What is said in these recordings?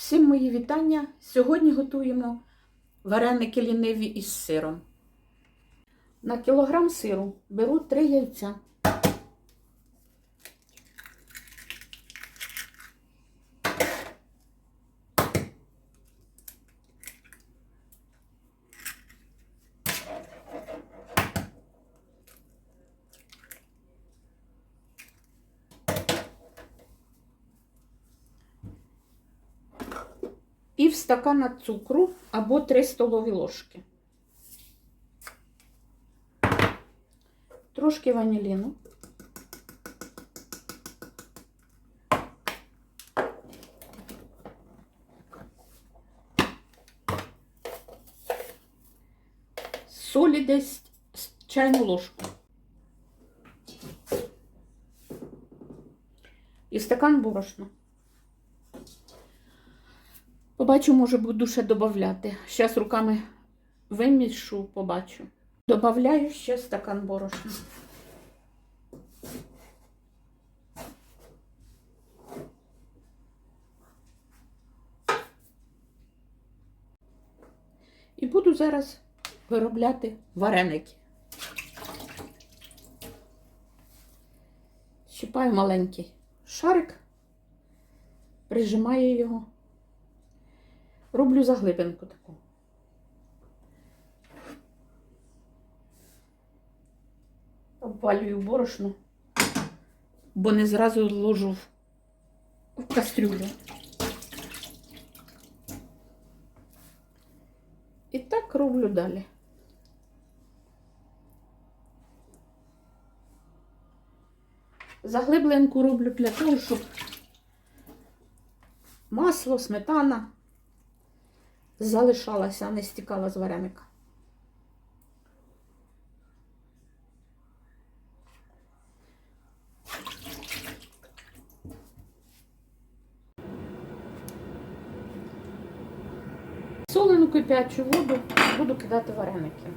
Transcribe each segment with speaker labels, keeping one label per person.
Speaker 1: Всім мої вітання. Сьогодні готуємо вареники ліниві із сиром. На кілограм сиру беру 3 яйця. Пів стакана цукру або 3 столові ложки. Трошки ваніліну. Солі десь з чайну ложку. І стакан борошна. Побачу, може, буду ще додати. Зараз руками вимішу, побачу. Добавляю ще стакан борошна. І буду зараз виробляти вареники. Щипаю маленький шарик, прижимаю його. Роблю заглибинку таку. Обвалюю борошно, бо не зразу ложу в- кастрюлю. І так роблю далі. Заглибленку роблю для того, щоб масло, сметана залишалася, не стікала з вареника. Солену кипячу воду буду кидати вареники.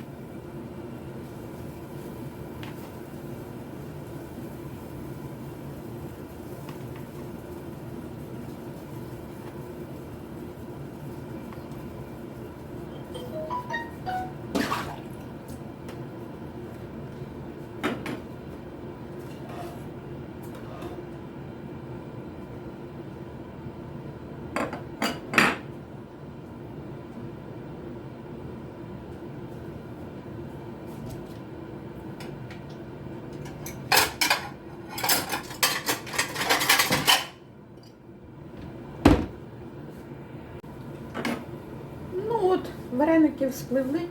Speaker 1: Ну от, вареники вспливли.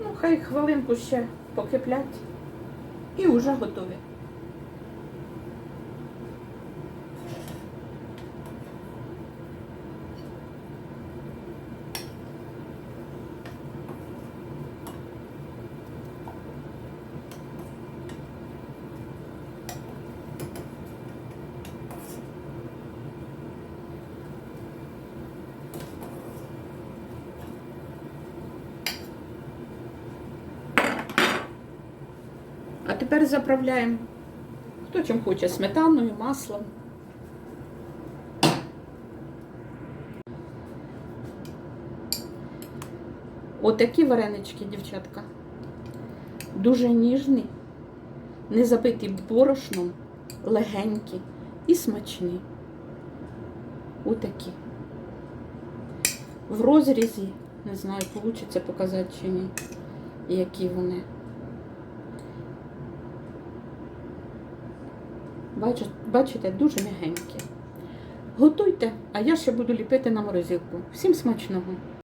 Speaker 1: Ну, хай хвилинку ще покиплять. І вже готові. А тепер заправляємо, хто чим хоче, сметаною, маслом. Отакі варенички, дівчатка. Дуже ніжні, не забиті борошном, легенькі і смачні. Отакі. В розрізі, не знаю, вийде показати чи ні, які вони. Бачите, бачите, дуже м'ягенькі. Готуйте, а я ще буду ліпити на морозилку. Всім смачного!